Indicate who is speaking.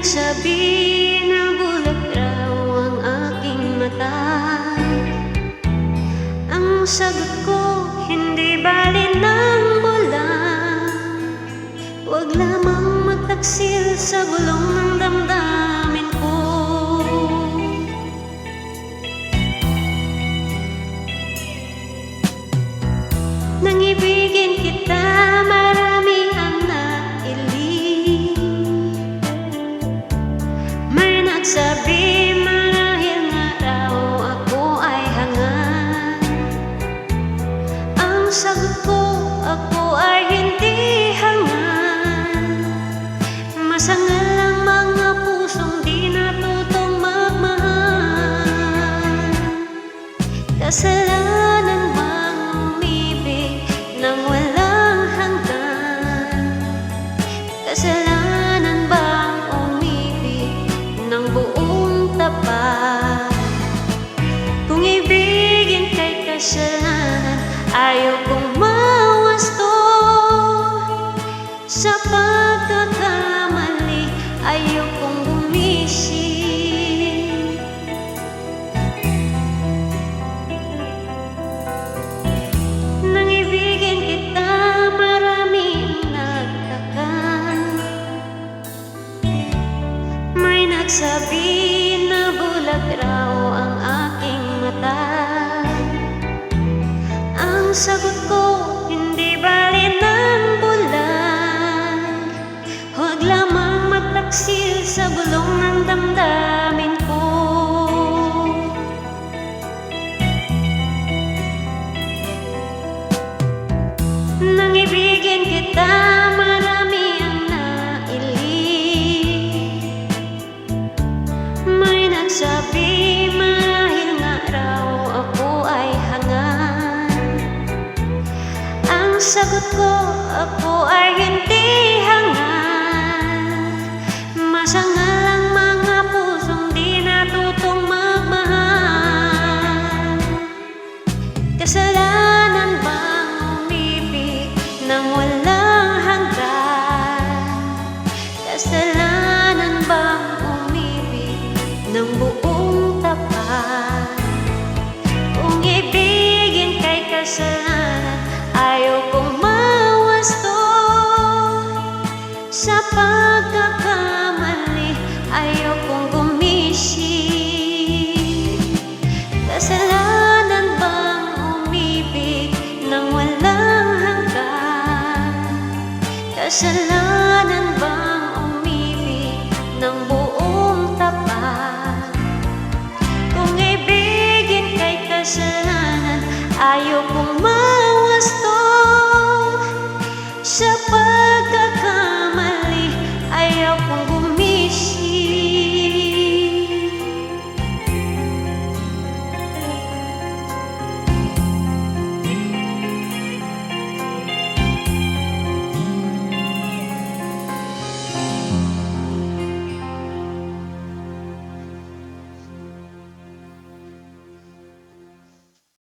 Speaker 1: Nagsabi na bulag raw ang aking mata. Ang sagot ko, hindi bali ng bula Huwag lamang magtaksil sa bulo ayaw kong mawasto Sa pagkakamali, ayaw kong gumising Nang ibigin kita, marami ang nagtaka May nagsabi na bulag raw Ang sagot ko, hindi bali ng bulan Huwag lamang magtaksil sa bulong ng damdamin ko. Nang ibigin kita, sagot ko, ako ay hindi hangat Masangal ang mga pusong di natutong magmahal. Kasalanan Kasalanan bang umibig ng buong tapat? Kung ibigin kay kasalanan, ayaw kong mawasto Sa pagkakamali, ayaw kong gumising